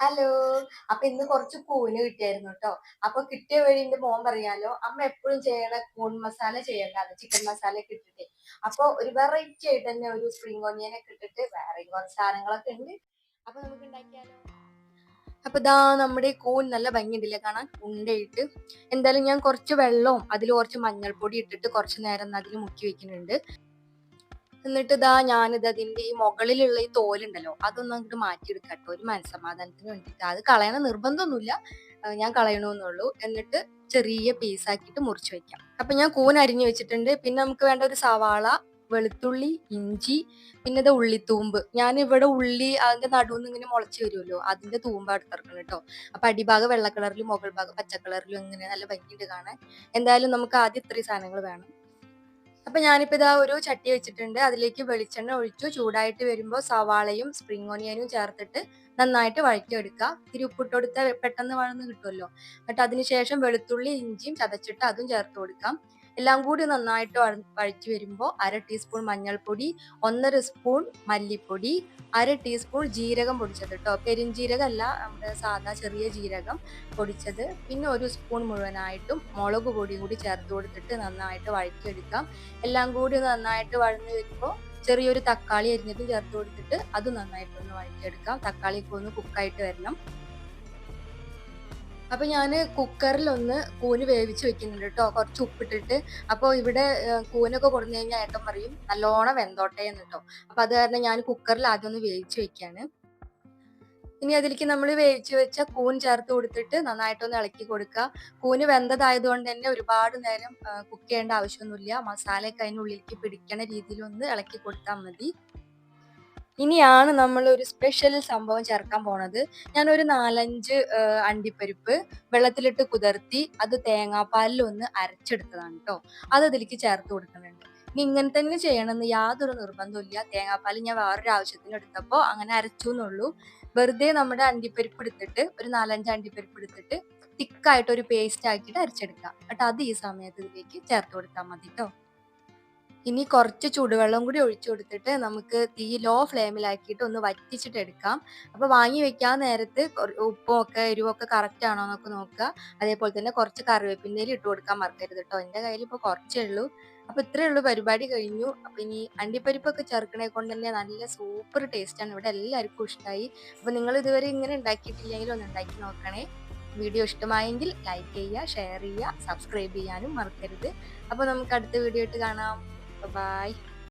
Hello. അപ്പൊ ഇന്ന് കുറച്ച് കൂന് കിട്ടിയായിരുന്നു കേട്ടോ അപ്പൊ കിട്ടിയ വഴി എന്റെ മോൻ പറയാലോ അമ്മ എപ്പോഴും ചെയ്യണ കൂൺ മസാല ചെയ്യണ്ടാണ് ചിക്കൻ മസാല ഒക്കെ ഇട്ടിട്ട്. അപ്പൊ ഒരു വെറൈറ്റി ആയിട്ട് തന്നെ ഒരു സ്പ്രിംഗ് ഓനിയനൊക്കെ ഇട്ടിട്ട് വേറെ കുറച്ച് സാധനങ്ങളൊക്കെ ഉണ്ട്. അപ്പൊ നമുക്ക് ഉണ്ടാക്കിയാലോ? അപ്പൊ ഇതാ നമ്മുടെ കൂൺ നല്ല ഭംഗിയുണ്ടല്ലേ കാണാൻ? ഉണ്ടയിട്ട് എന്തായാലും ഞാൻ കുറച്ച് വെള്ളവും അതിൽ കുറച്ച് മഞ്ഞൾപ്പൊടി ഇട്ടിട്ട് കുറച്ച് നേരം അതിൽ മുക്കി വെക്കുന്നുണ്ട്. എന്നിട്ട് ഇതാ ഞാനിത് അതിന്റെ ഈ മുകളിലുള്ള ഈ തോലുണ്ടല്ലോ അതൊന്നും അങ്ങോട്ട് മാറ്റിയെടുക്കട്ടോ കേട്ടോ. ഒരു മനസ്സമാധാനത്തിന് വേണ്ടിട്ട് അത് കളയണ നിർബന്ധമൊന്നുമില്ല. ഞാൻ കളയണമെന്നുള്ളൂ എന്നിട്ട് ചെറിയ പീസ് പീസാക്കിയിട്ട് മുറിച്ച് വെക്കാം. അപ്പൊ ഞാൻ കൂൻ അരിഞ്ഞു വെച്ചിട്ടുണ്ട്. പിന്നെ നമുക്ക് വേണ്ട ഒരു സവാള വെളുത്തുള്ളി ഇഞ്ചി പിന്നെ ഇത് ഉള്ളിത്തൂമ്പ്. ഞാൻ ഇവിടെ ഉള്ളി അതിന്റെ നടുവിൽ ഇങ്ങനെ മുളച്ച് വരുമല്ലോ അതിന്റെ തൂമ്പ് എടുത്തിറക്കണം കേട്ടോ. അപ്പൊ അടിഭാഗം വെള്ള കളറിലും മുകൾ ഭാഗം പച്ച കളറിലും ഇങ്ങനെ നല്ല ഭംഗിയുണ്ട് കാണാൻ. എന്തായാലും നമുക്ക് ആദ്യം ഇത്രയും സാധനങ്ങൾ വേണം. അപ്പൊ ഞാനിപ്പോ ഇതാ ഒരു ചട്ടി വെച്ചിട്ടുണ്ട്. അതിലേക്ക് വെളിച്ചെണ്ണ ഒഴിച്ചു. ചൂടായിട്ട് വരുമ്പോൾ സവാളയും സ്പ്രിംഗ് ഓണിയനും ചേർത്തിട്ട് നന്നായിട്ട് വഴറ്റിയെടുക്കുക. ഇത്തിരി ഉപ്പിട്ട് കൊടുത്താൽ പെട്ടെന്ന് വഴന്ന് കിട്ടുമല്ലോ എന്നിട്ട് അതിനുശേഷം വെളുത്തുള്ളി ഇഞ്ചിയും ചതച്ചിട്ട് അതും ചേർത്ത് കൊടുക്കാം. എല്ലാം കൂടി നന്നായിട്ട് വഴ- വഴറ്റി വരുമ്പോൾ അര ടീസ്പൂൺ മഞ്ഞൾപ്പൊടി ഒന്നര സ്പൂൺ മല്ലിപ്പൊടി അര ടീസ്പൂൺ ജീരകം പൊടിച്ചത് കേട്ടോ പെരിഞ്ജീരകം നമ്മുടെ സാധാ ചെറിയ ജീരകം പൊടിച്ചത്. പിന്നെ ഒരു സ്പൂൺ മുഴുവനായിട്ടും മുളക് പൊടി കൂടി ചേർത്ത് കൊടുത്തിട്ട് നന്നായിട്ട് വഴറ്റിയെടുക്കാം. എല്ലാം കൂടി നന്നായിട്ട് വഴഞ്ഞു വരുമ്പോൾ ചെറിയൊരു തക്കാളി അരിഞ്ഞതും ചേർത്ത് കൊടുത്തിട്ട് അത് നന്നായിട്ടൊന്ന് വഴറ്റിയെടുക്കാം. തക്കാളിയൊക്കെ ഒന്ന് കുക്കായിട്ട് വരണം. അപ്പൊ ഞാൻ കുക്കറിൽ ഒന്ന് കൂന് വേവിച്ച് വെക്കുന്നുണ്ട് കേട്ടോ കുറച്ച് ഉപ്പിട്ടിട്ട്. അപ്പോൾ ഇവിടെ കൂനൊക്കെ കൊടുന്നു കഴിഞ്ഞാൽ ഏട്ടൻ പറയും നല്ലോണം വെന്തോട്ടെ എന്ന് കേട്ടോ അപ്പൊ അത് കാരണം ഞാൻ കുക്കറിൽ ആദ്യം ഒന്ന് വേവിച്ച് വെക്കാണ്. ഇനി അതിലേക്ക് നമ്മൾ വേവിച്ച് വെച്ച കൂൺ ചേർത്ത് കൊടുത്തിട്ട് നന്നായിട്ടൊന്ന് ഇളക്കി കൊടുക്കുക. കൂന് വെന്തതായതുകൊണ്ട് തന്നെ ഒരുപാട് നേരം കുക്ക് ചെയ്യേണ്ട ആവശ്യമൊന്നുമില്ല. മസാലയൊക്കെ അതിനുള്ളിലേക്ക് പിടിക്കണ രീതിയിൽ ഒന്ന് ഇളക്കി കൊടുത്താൽ മതി. ഇനിയാണ് നമ്മൾ ഒരു സ്പെഷ്യൽ സംഭവം ചേർക്കാൻ പോണത്. ഒരു നാലഞ്ച് അണ്ടിപ്പരിപ്പ് വെള്ളത്തിലിട്ട് കുതിർത്തി അത് തേങ്ങാപ്പാലിൽ ഒന്ന് അരച്ചെടുത്തതാണ് കേട്ടോ അത് ഇതിലേക്ക് ചേർത്ത് കൊടുക്കുന്നുണ്ട്. ഇനി ഇങ്ങനെ തന്നെ ചെയ്യണമെന്ന് യാതൊരു നിർബന്ധമില്ല തേങ്ങാപ്പാൽ ഞാൻ വേറൊരു ആവശ്യത്തിന് എടുത്തപ്പോൾ അങ്ങനെ അരച്ചു എന്നുള്ളൂ വെറുതെ നമ്മുടെ അണ്ടിപ്പരിപ്പ് എടുത്തിട്ട് ഒരു നാലഞ്ച് അണ്ടിപ്പരിപ്പ് എടുത്തിട്ട് തിക്കായിട്ട് ഒരു പേസ്റ്റ് ആക്കിയിട്ട് അരച്ചെടുക്കുക. എന്നിട്ട് അത് ഈ സമയത്ത് ഇതിലേക്ക് ചേർത്ത് കൊടുത്താൽ മതി കേട്ടോ ഇനി കുറച്ച് ചൂടുവെള്ളം കൂടി ഒഴിച്ചു കൊടുത്തിട്ട് നമുക്ക് തീ ലോ ഫ്ലെയിമിലാക്കിയിട്ട് ഒന്ന് വറ്റിച്ചിട്ട് എടുക്കാം. അപ്പൊ വാങ്ങി വെക്കാൻ നേരത്ത് ഉപ്പും ഒക്കെ എരിവൊക്കെ കറക്റ്റ് ആണോ എന്നൊക്കെ നോക്കുക. അതേപോലെ തന്നെ കുറച്ച് കറിവേപ്പിന്റെ ഇട്ട് കൊടുക്കാൻ മറക്കരുത് കേട്ടോ എന്റെ കയ്യിൽ ഇപ്പോൾ കുറച്ചേ ഉള്ളൂ. അപ്പൊ ഇത്രയേ ഉള്ളൂ പരിപാടി കഴിഞ്ഞു. അപ്പൊ ഇനി അണ്ടിപ്പരിപ്പൊക്കെ ചേർക്കണേ കൊണ്ട് തന്നെ നല്ല സൂപ്പർ ടേസ്റ്റ് ആണ്. ഇവിടെ എല്ലാവർക്കും ഇഷ്ടമായി അപ്പൊ നിങ്ങൾ ഇതുവരെ ഇങ്ങനെ ഉണ്ടാക്കിയിട്ടില്ലെങ്കിൽ ഒന്ന് ഉണ്ടാക്കി നോക്കണേ. വീഡിയോ ഇഷ്ടമായെങ്കിൽ ലൈക്ക് ചെയ്യുക ഷെയർ ചെയ്യുക സബ്സ്ക്രൈബ് ചെയ്യാനും മറക്കരുത്. അപ്പോൾ നമുക്ക് അടുത്ത വീഡിയോ ആയിട്ട് കാണാം. Bye-bye.